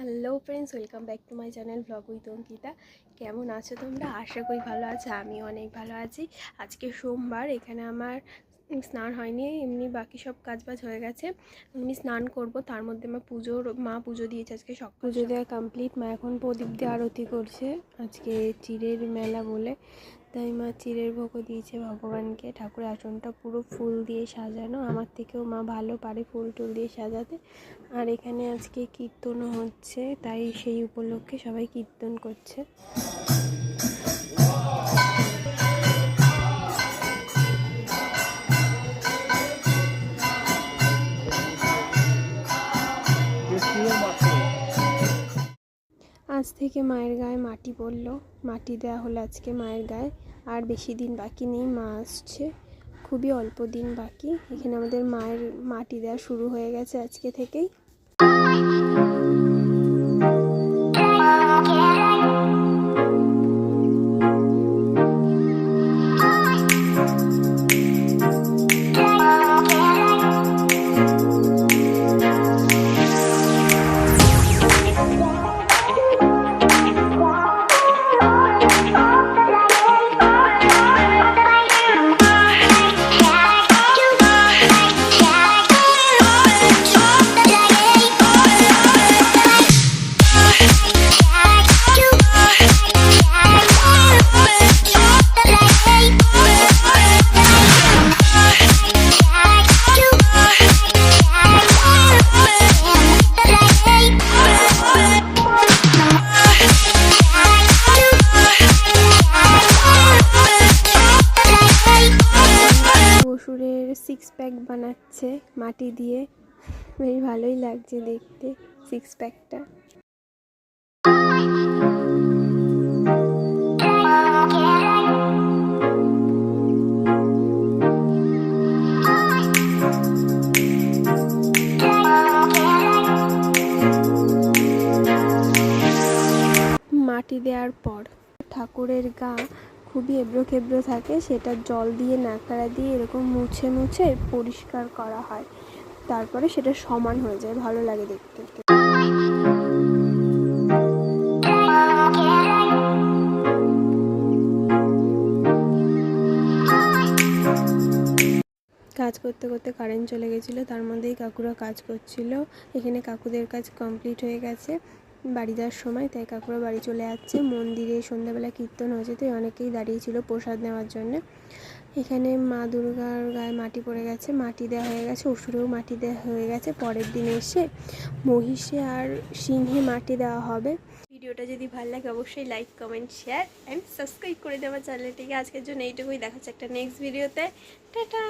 Hello friends welcome back to my channel vlog with Ankita. কেমন আছো তোমরা? আশা করি ভালো আছো আমি অনেক ভালো আছি। আজকে সোমবার এখানে আমার স্নান হয়নি এমনি বাকি সব কাজবাজ হয়ে গেছে। আমি স্নান করব তার মধ্যে আমার পুজোর মা পুজো দিয়েছে আজকে সব পুজো দেওয়া কমপ্লিট মা এখন প্রদীপ দিয়ে আরতি করছে। আজকে চিড়ের মেলা বলে। তাই মা চিড়ের ভোগও দিয়েছে ভগবানকে। ঠাকুরের আসনটা পুরো ফুল দিয়ে সাজানো। আমার থেকেও মা ভালো পারে ফুল টুল দিয়ে সাজাতে। আর এখানে আজকে কীর্তনও হচ্ছে, তাই সেই উপলক্ষে সবাই কীর্তন করছে। আজ থেকে মায়ের গায়ে মাটি পড়ল। মাটি দেওয়া হলো আজকে মায়ের গায়ে। আর বেশি দিন বাকি নেই, মা আসছে। খুবই অল্প দিন বাকি। এখানে আমাদের মায়ের মাটি দেওয়া শুরু হয়ে গেছে আজকে থেকেই। সিক্স প্যাক বানাচ্ছে মাটি দিয়ে। বেশ ভালোই লাগছে দেখতে সিক্স প্যাকটা মাটি দেওয়ার পর ঠাকুরের গা খুবই এবড়ো খেবড়ো থাকে, সেটা জল দিয়ে নাকাড়া দিয়ে এরকম মুছে মুছে পরিষ্কার করা হয়। তারপরে সেটা সমান হয়ে যায়, ভালো লাগে দেখতে। কাজ করতে করতে কারেন্ট চলে গেছিল, তার মধ্যেই কাকুরা কাজ করছিল। এখানে কাকুদের কাজ কমপ্লিট হয়ে গেছে। বাড়ি যাওয়ার সময় তাই কাকুরা বাড়ি চলে যাচ্ছে মন্দিরে সন্ধ্যাবেলা কীর্তন হয়েছে তাই অনেকেই দাঁড়িয়েছিল প্রসাদ নেওয়ার জন্য। এখানে মা দুর্গার গায়ে মাটি পড়ে গেছে, মাটি দেওয়া হয়ে গেছে অসুরেও মাটি দেওয়া হয়ে গেছে। পরের দিন এসে মহিষে আর সিংহে মাটি দেওয়া হবে। ভিডিওটা যদি ভালো লাগে অবশ্যই like comment share and subscribe করে দেওয়ার চ্যানেলটিকে। আজকের জন্য এইটুকুই দেখাচ্ছে একটা নেক্সট ভিডিওতে টাটা!